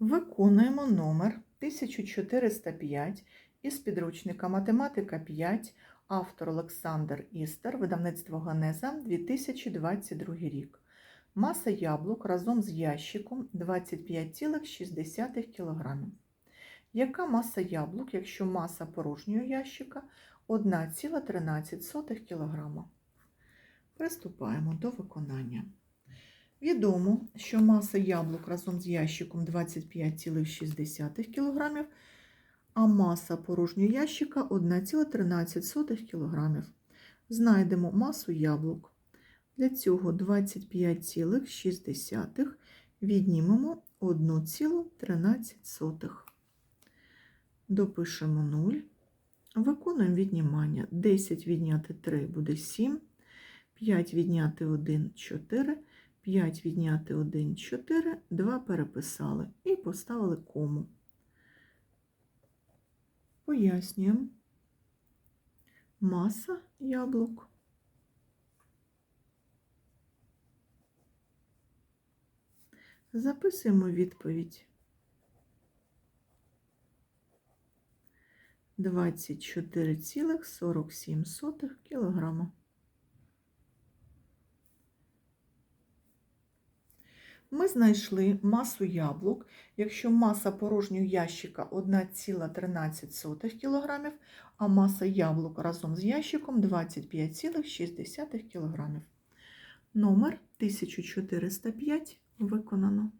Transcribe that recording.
Виконуємо номер 1405 із підручника Математика 5, автор Олександр Істер, видавництво Генеза, 2022 рік. Маса яблук разом з ящиком 25,6 кг. Яка маса яблук, якщо маса порожнього ящика 1,13 кг? Приступаємо до виконання. Відомо, що маса яблук разом з ящиком 25,6 кг, а маса порожнього ящика 1,13 кг. Знайдемо масу яблук. Для цього 25,6 віднімемо 1,13. Допишемо 0. Виконуємо віднімання. 10 відняти 3 буде 7, 5 відняти 1 – 4, 5 відняти 1 – 4, 2 переписали і поставили кому. Пояснюємо. Маса яблук. Записуємо відповідь. 24,47 кілограма. Ми знайшли масу яблук, якщо маса порожнього ящика 1,13 кг, а маса яблук разом з ящиком 25,6 кг. Номер 1405 виконано.